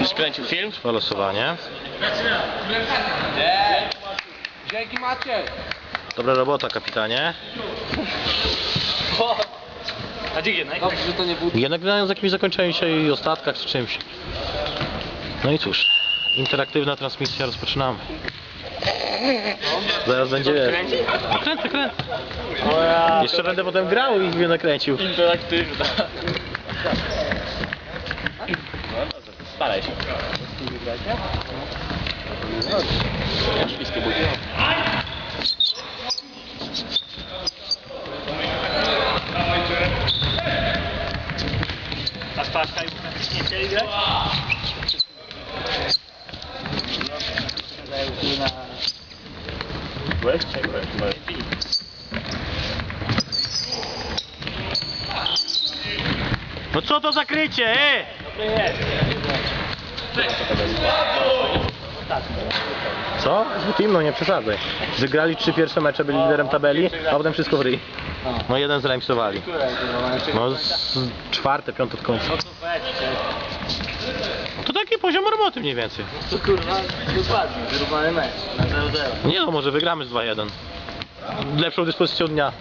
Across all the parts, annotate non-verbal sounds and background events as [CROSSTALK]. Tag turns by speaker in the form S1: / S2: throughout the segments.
S1: Już kręcił film?
S2: Trwa losowanie.
S3: Dzięki Maciej.
S2: Dobra robota, kapitanie.
S1: A gdzie jednak?
S3: Dobrze, że to nie był...
S2: Jednak grają z jakimś zakończeniem się i ostatkach czy czymś. No i cóż, interaktywna transmisja, rozpoczynamy. Zaraz będzie... No kręcę, kręcę. Jeszcze będę potem grał i mnie nakręcił.
S1: Interaktywna. Staraj się. Ja śliskie budzie. A Staszka już nie chcieli grać?
S2: Co to za krycie, e? Co? Team, no nie przesadzaj. Wygrali trzy pierwsze mecze, byli liderem tabeli, a potem wszystko w ryj. No jeden zremisowali. No z czwarte, piąte od końca.
S1: To weźcie.
S2: To taki poziom roboty mniej więcej.
S1: To kurwa, dokładnie, wyrównany mecz na 0-0.
S2: Nie no, może wygramy z 2-1. Lepszą dyspozycją dnia.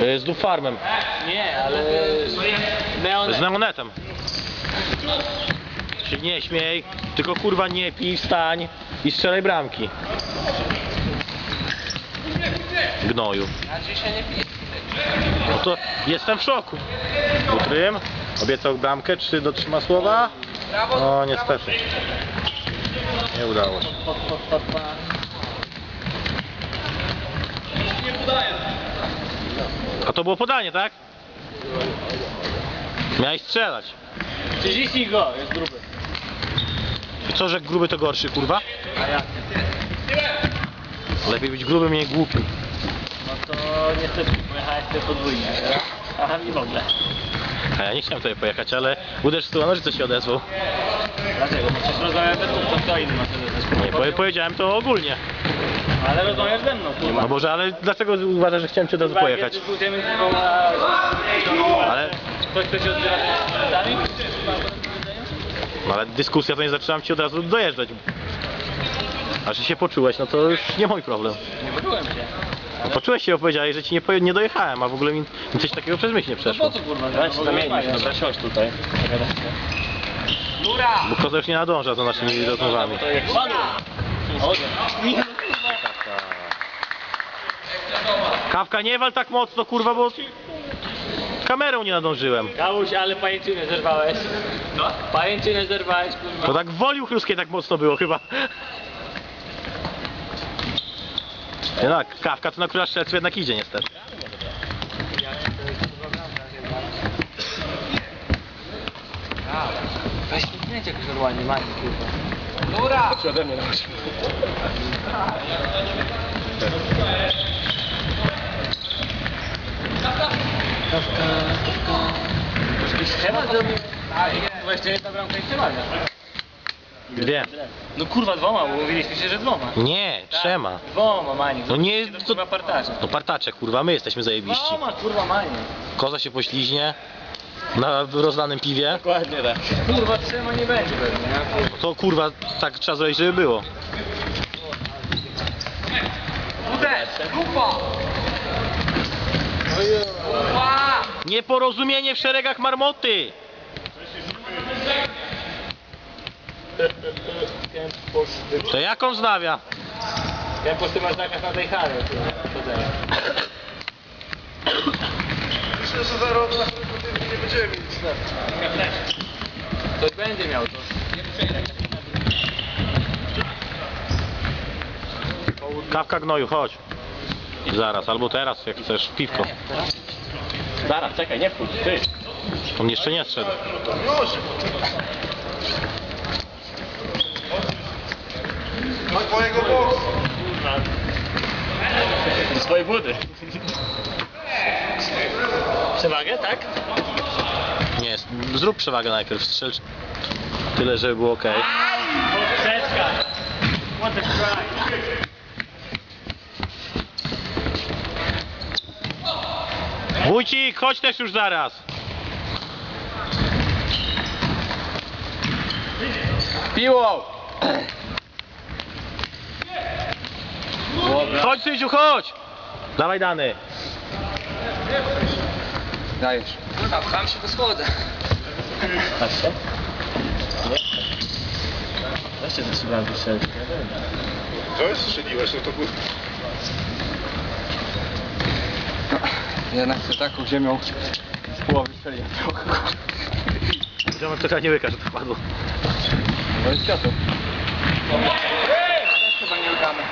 S2: Y, Z Dub Farmem.
S1: Nie, ale... Neon...
S2: Z Neonetem. Się nie śmiej, tylko kurwa nie pij, wstań i strzelaj bramki. Gnoju.
S3: Ja dzisiaj nie piję.
S2: No to jestem w szoku. Utrym obiecał bramkę, czy dotrzyma słowa? No niestety. Nie udało się. A to było podanie, tak? Miałeś strzelać.
S1: 30 go, jest gruby.
S2: I co, że gruby to gorszy, kurwa?
S1: A jak?
S2: Lepiej być grubym, nie głupim.
S1: No to niestety pojechałeś sobie podwójnie, nie? Aha, nie w ogóle.
S2: A ja nie chciałem tutaj pojechać, ale uderz w stronę, że się odezwał.
S1: Dlaczego? No przecież rozmawiasz ze mną, to kto inny ma wtedy
S2: Nie, powie- powiedziałem to ogólnie.
S1: Ale rozmawiasz ze mną, kurwa.
S2: No Boże, ale dlaczego uważasz, że chciałem cię od razu pojechać? Ale,
S1: Ktoś, kto się odzywa z komentarzami?
S2: no ale dyskusja to nie zaczynam ci od razu dojeżdżać. A że się poczułeś, no to już nie mój problem.
S1: Nie poczułem się.
S2: No, poczułeś się, bo powiedziałeś, że ci nie, poje- nie dojechałem, a w ogóle mi, mi coś takiego przez myśl nie
S1: No
S2: przeszło.
S1: po co kurwa? Daj się zamienić, dobra, siądź tutaj.
S2: Bo koza już nie nadąża za naszymi rozmowami.
S1: To jak panu.
S2: Kawka, nie wal tak mocno, kurwa, bo kamerą nie nadążyłem.
S1: Kałuś, ale pajęczynę zerwałeś. No? Pajęczynę zerwałeś, kurwa.
S2: To tak w woli uchruskiej tak mocno było chyba. No, kawka to na króla strzelców jednak idzie niestety.
S1: Weź tu zdjęcie jakoś normalnie, Mani, kurwa.
S3: Lura.
S1: ode mnie na Ściema zrobił. Właśnie jedna bramka i ściema.
S2: Dwie.
S1: No kurwa dwoma, bo mówiliśmy się, że dwoma.
S2: Nie, trzema.
S1: Dwoma, Mani.
S2: No nie,
S1: To
S2: to-
S1: kurwa partarze.
S2: No partacze, kurwa, my jesteśmy zajebiści.
S1: Dwoma, kurwa, Mani.
S2: Koza się pośliźnie na rozlanym piwie.
S1: Dokładnie tak. Kurwa, trzema nie będzie pewnie, nie?
S2: To kurwa, tak trzeba zrobić, żeby było.
S3: Uderz. Dupa. Dupa.
S2: Nieporozumienie w szeregach marmoty! To jak on znawia?
S1: Kempos, ty masz zakaz na tej powodzenia.
S3: Myślę, że za rok następny nie będziemy mieli
S1: Ktoś będzie miał to.
S2: Kawka gnoju, chodź. Zaraz, albo teraz, jak chcesz, piwko.
S1: Zaraz, czekaj, nie wchodź, ty.
S2: On jeszcze nie zszedł.
S3: Już. Do twojego boksu.
S1: Do swojej budy. Przewagę, tak?
S2: Nie, zrób przewagę najpierw, strzel tyle, żeby było ok.
S1: Poprzeczka. What the fuck?
S2: Wójcik, chodź też już zaraz.
S4: Piłą!
S2: Chodź Sydziu, chodź. Dawaj dany.
S4: Dajesz. Kurwa, pcham się do schodzę.
S1: Patrzcie. Weźcie ze szybami strzelać.
S3: To strzeliłeś, no to był...
S4: Jednak się taką ziemią z połowy strzeliłem trochę.
S2: Ziomek trochę nie łyka, że to padło.
S4: No i ciosów. Też chyba nie udamy.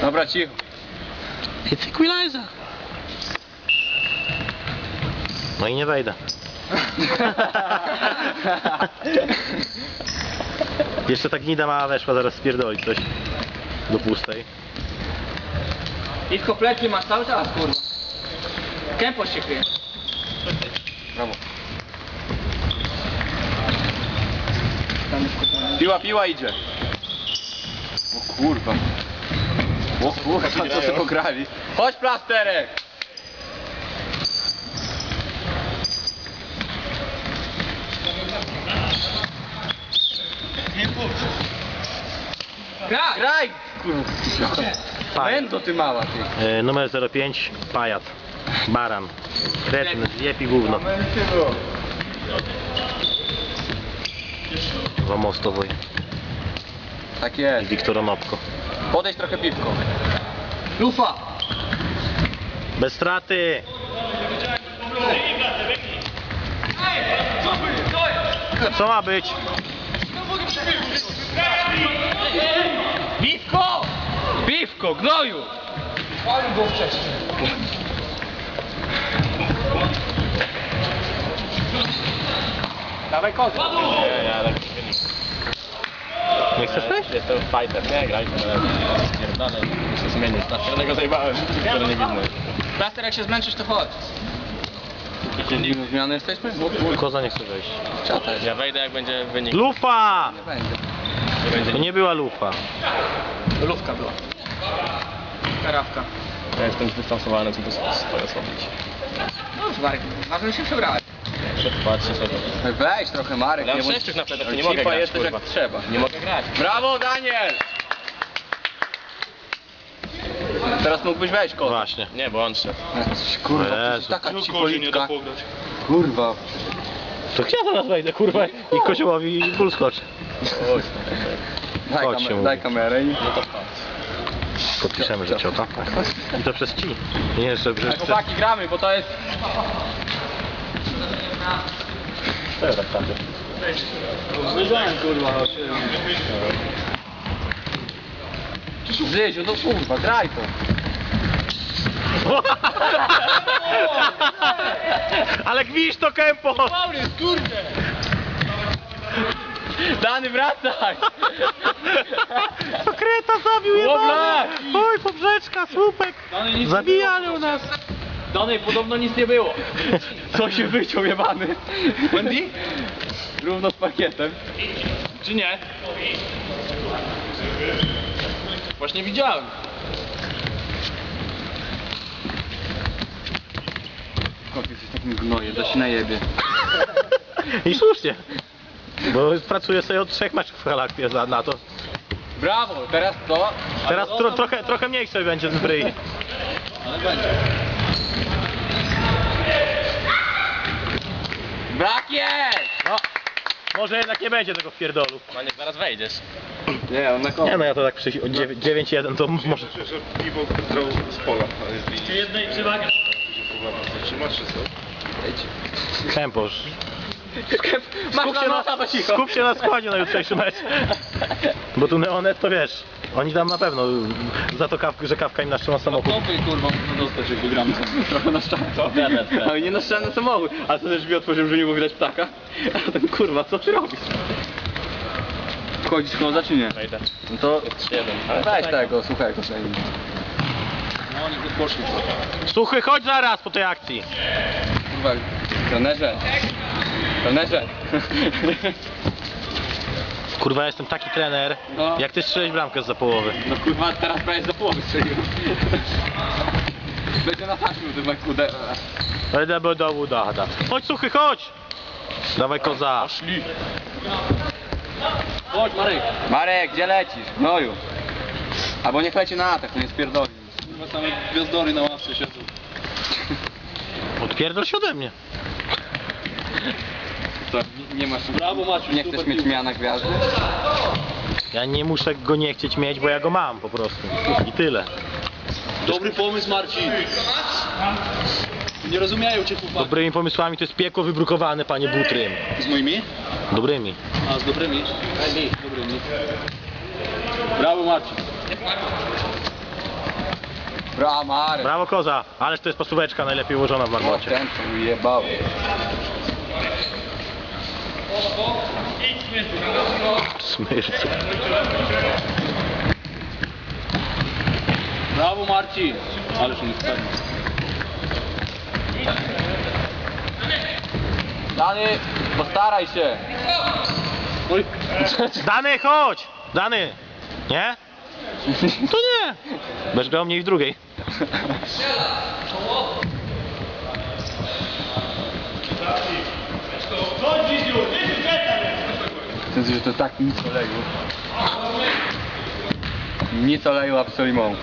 S4: Dobra, cicho.
S2: It's equalizer. No i nie wejdę. [LAUGHS] Jeszcze tak Nida mała weszła, zaraz spierdoli coś do pustej.
S4: I w kompletnie masz cały czas, kurwa. Kępo się kryje. Brawo. Piła, piła idzie. O kurwa. O kurwa, co się pograli. Chodź plasterek! Graj! Graj! Będą ty mała, ty.
S2: E, numer 05, Pajat. Baran. Kretyn, zjeb i gówno. Wamostowoj.
S4: Tak
S2: I
S4: jest.
S2: Wiktor Onopko.
S4: Podejdź trochę piwko. Lufa!
S2: Bez straty! Co ma być?
S4: Piwko! Piwko, gnoju! Palił go wcześniej. Dawaj kozy.
S1: Nie, ja tak
S2: Nie chcesz wejść?
S1: Jestem fighter, nie graj, ale spierdolę, muszę zmienić. Dlaczego go zajebałem, skoro nie widno.
S4: Plaster, jak się zmęczysz, to chodź. Jakie zmiany jesteśmy?
S2: Koza nie chce wejść.
S4: Ciota jest.
S1: Ja wejdę jak będzie wynik.
S2: Lufa!
S4: Nie będzie.
S1: Nie będzie
S2: To nie była lufa.
S4: Lufka była. Karawka.
S1: Ja jestem zdystansowany co swoje słabić.
S4: No już Marek, ważne, że się przebrałeś.
S1: Patrzcie sobie.
S4: Weź trochę Marek,
S1: Ja mam
S4: bądź-
S1: sześciu na plecach,
S4: Ale
S1: nie mogę
S4: cipa
S1: grać,
S4: jesteś
S1: kurwa.
S4: jak trzeba.
S1: Nie mogę grać.
S4: Brawo, Daniel! Teraz mógłbyś wejść, kot.
S2: Właśnie.
S1: Nie, bo on szedł.
S4: Kurwa, to jest
S2: Jezu.
S4: taka
S3: No,
S4: cipolitka. Kurwa.
S2: To ja zaraz wejdę, kurwa, i koziołowi ból skoczy.
S4: Daj,
S2: Chodź się
S4: kamer-
S2: mówi.
S4: daj kamerę i...
S2: Podpiszemy, że ciota. I to przez ci. Nie jeszcze przez...
S4: Ej, chłopaki, gramy, bo to jest...
S2: Co ja tak tam?
S4: Zyziu, no kurwa, graj to. [LAUGHS]
S2: Ale gwisz to kępo!
S4: Dany, wracaj!
S2: To kreta zabił
S4: Łobla!
S2: jebany! Oj, poprzeczka, słupek! Zabijają nas!
S4: Danej podobno nic nie było. Co się wyciął jebany? Wendy? Równo z pakietem. Czy nie? Właśnie widziałem. Kot jesteś takim gnojem, da się na jebie.
S2: I słusznie. Bo pracuję sobie od trzech meczów w Halakwie za- na to.
S4: Brawo, teraz to.
S2: Teraz tro, trochę, trochę mniejsze będzie z bryi.
S4: Brak jest!
S2: No, może jednak nie będzie tego w pierdolu.
S1: Maniek, zaraz wejdziesz.
S4: Nie, on na koło.
S2: Nie no, ja to tak przy 9-1 to może...
S3: Myślę, że piwo grał z pola, winny.
S1: jednej przewagi.
S3: Zatrzymasz czy co?
S2: Kęposz. Skup
S4: na
S2: się na,
S4: to
S2: skup się na składzie na jutrzejszy mecz. Bo tu Neonet to wiesz, oni tam na pewno za to kaw, że kawka im naszczą samochód.
S4: Kopy kurwa można dostać jak wygramy. Trochę na szczęście. Ale nie na szczęście samochód. A to też drzwi otworzyłem, że nie było widać ptaka. A ten kurwa, co ty robisz? Wchodzisz koza czy nie?
S1: Wejdę.
S4: No to
S1: Trzy jeden. Ale
S4: weź tego, słuchaj go sobie. No oni poszli.
S2: Suchy, chodź zaraz po tej akcji.
S4: Kurwa, trenerze. Trenerze.
S2: Kurwa, ja jestem taki trener,
S4: No.
S2: jak ty strzelić bramkę za połowy.
S4: No kurwa, teraz prawie za połowę strzeliłem. Będzie na taśmie tym jak uderza.
S2: Będę będę udada. Chodź suchy, chodź! Dawaj koza.
S4: Chodź Marek. Marek, gdzie lecisz? Gnoju. Albo niech leci na atak, nie spierdoli. Chyba same gwiazdory na ławce siedzą.
S2: Odpierdol się ode mnie.
S4: Co, nie, masz... Brawo Maciu, Nie chcesz mieć miana gwiazdy?
S2: Ja nie muszę go nie chcieć mieć, bo ja go mam po prostu. I tyle.
S4: Dobry pomysł Marcin. Nie rozumieją cię chłopaki.
S2: Dobrymi pomysłami to jest piekło wybrukowane, panie Butrym.
S4: Z moimi?
S2: Dobrymi.
S4: A, z dobrymi? Dobrymi. Brawo Marcin. Brawo Marek.
S2: Brawo koza, ależ to jest pasóweczka najlepiej ułożona w marmocie.
S4: Ten co ujebał.
S2: Smyrcy.
S4: Brawo Marcin. Ależ on jest pewny. Dany, postaraj się. Oj.
S2: Dany, chodź! Dany! Nie? [LAUGHS] To nie! Będziesz grał mniej w drugiej.
S4: Ten, że to tak nic oleju. Nic oleju absolument.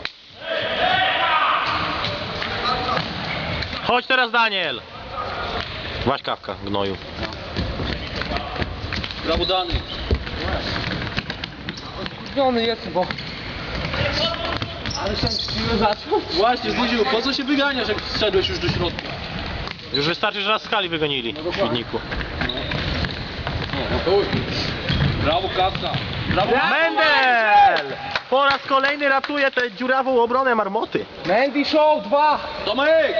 S2: Chodź teraz Daniel! Waś kawka, gnoju.
S4: Brawo Dany. Zgubiony jest, bo... Ale się chwilę zaczął. Właśnie, zbudził. Po co się wyganiasz, jak zszedłeś już do środka?
S2: Już wystarczy, że raz skali wygonili w Świdniku.
S4: Brawo Kawka. Brawo
S2: Mendel! Po raz kolejny ratuje tę dziurawą obronę marmoty.
S4: Mandy Show 2! Tomek!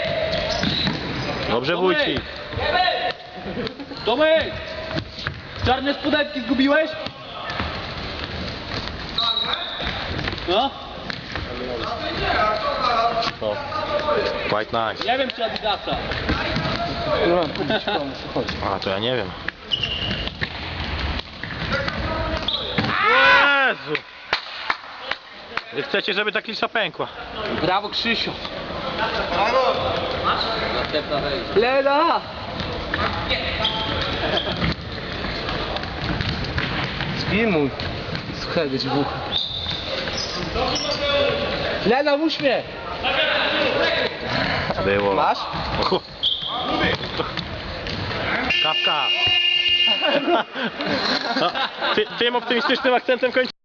S2: Dobrze
S4: Tomek!
S2: wójcik.
S4: Tomek! Czarne spodeczki zgubiłeś? No?
S2: O. Quite nice.
S4: Nie wiem czy Adidasa.
S2: A, to ja nie wiem. Jezu! Wy chcecie, żeby ta klisa pękła.
S4: Brawo Krzysiu. Lena! Sfilmuj. Słuchaj, dwóch. Lena, uśmiech!
S2: Było.
S4: Masz?
S2: Oho. Kawka. [LAUGHS] No, ty, tym optymistycznym akcentem kończymy.